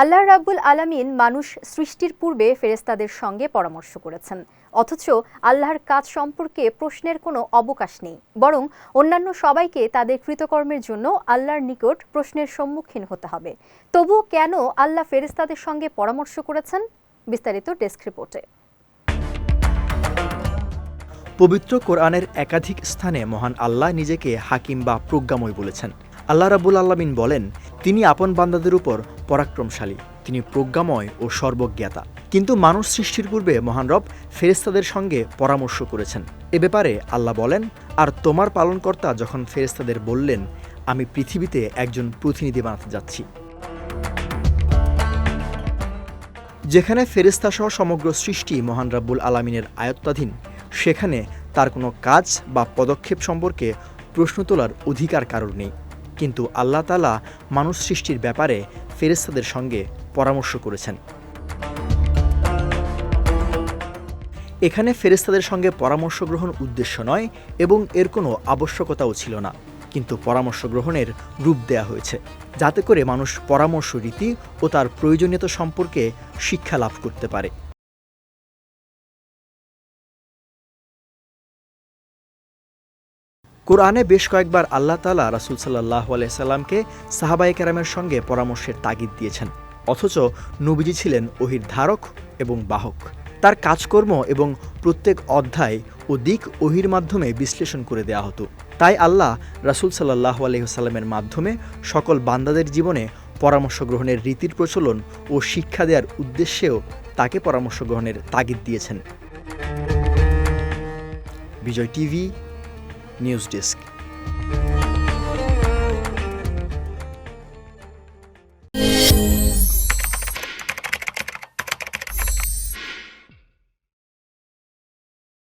আল্লাহ রাব্বুল আলামিন মানুষ সৃষ্টির পূর্বে ফেরেস্তাদের সঙ্গে পরামর্শ করেছেন। অথচ আল্লাহর কাজ সম্পর্কে প্রশ্নের কোনো অবকাশ নেই। বরং অন্যান্য সবাইকে তাদের কৃতকর্মের জন্য আল্লাহর নিকট প্রশ্নের সম্মুখীন হতে হবে। তবু কেন আল্লাহ ফেরেস্তাদের সঙ্গে পরামর্শ করেছেন? বিস্তারিত ডেস্ক রিপোর্টে। পবিত্র কোরআনের একাধিক স্থানে মহান আল্লাহ নিজেকে হাকিম বা প্রজ্ঞাময় বলেছেন। আল্লাহ রাবুল আল্লামিন বলেন, তিনি আপন বান্দাদের উপর পরাক্রমশালী, তিনি প্রজ্ঞাময় ও সর্বজ্ঞাতা। কিন্তু মানুষ সৃষ্টির পূর্বে মহান রব ফেরেস্তাদের সঙ্গে পরামর্শ করেছেন। এ ব্যাপারে আল্লাহ বলেন, আর তোমার পালনকর্তা যখন ফেরেস্তাদের বললেন, আমি পৃথিবীতে একজন প্রতিনিধি বানাতে যাচ্ছি। যেখানে ফেরেস্তাসহ সমগ্র সৃষ্টি মহান রাব্বুল আলামিনের আয়ত্তাধীন, সেখানে তার কোনো কাজ বা পদক্ষেপ সম্পর্কে প্রশ্ন তোলার অধিকার কারোর নেই। কিন্তু আল্লাহ তালা মানুষ সৃষ্টির ব্যাপারে ফেরেস্তাদের সঙ্গে পরামর্শ করেছেন। এখানে ফেরেস্তাদের সঙ্গে পরামর্শ গ্রহণ উদ্দেশ্য নয় এবং এর কোনো আবশ্যকতাও ছিল না। কিন্তু পরামর্শ গ্রহণের রূপ দেয়া হয়েছে, যাতে করে মানুষ পরামর্শ রীতি ও তার প্রয়োজনীয়তা সম্পর্কে শিক্ষা লাভ করতে পারে। কোরআনে বেশ কয়েকবার আল্লাহ তালা রাসুল সাল্লাহ আলাইসাল্লামকে সাহাবাই কেরামের সঙ্গে পরামর্শের তাগিদ দিয়েছেন, অথচ নবীজি ছিলেন ওহির ধারক এবং বাহক। তার কাজকর্ম এবং প্রত্যেক অধ্যায় ও দিক ওহির মাধ্যমে বিশ্লেষণ করে দেয়া হতো। তাই আল্লাহ রাসুল সাল্লাহ আলহিহাস্লামের মাধ্যমে সকল বান্দাদের জীবনে পরামর্শ গ্রহণের রীতির প্রচলন ও শিক্ষা দেওয়ার উদ্দেশ্যেও তাকে পরামর্শ গ্রহণের তাগিদ দিয়েছেন। Bijoy TV News Desk.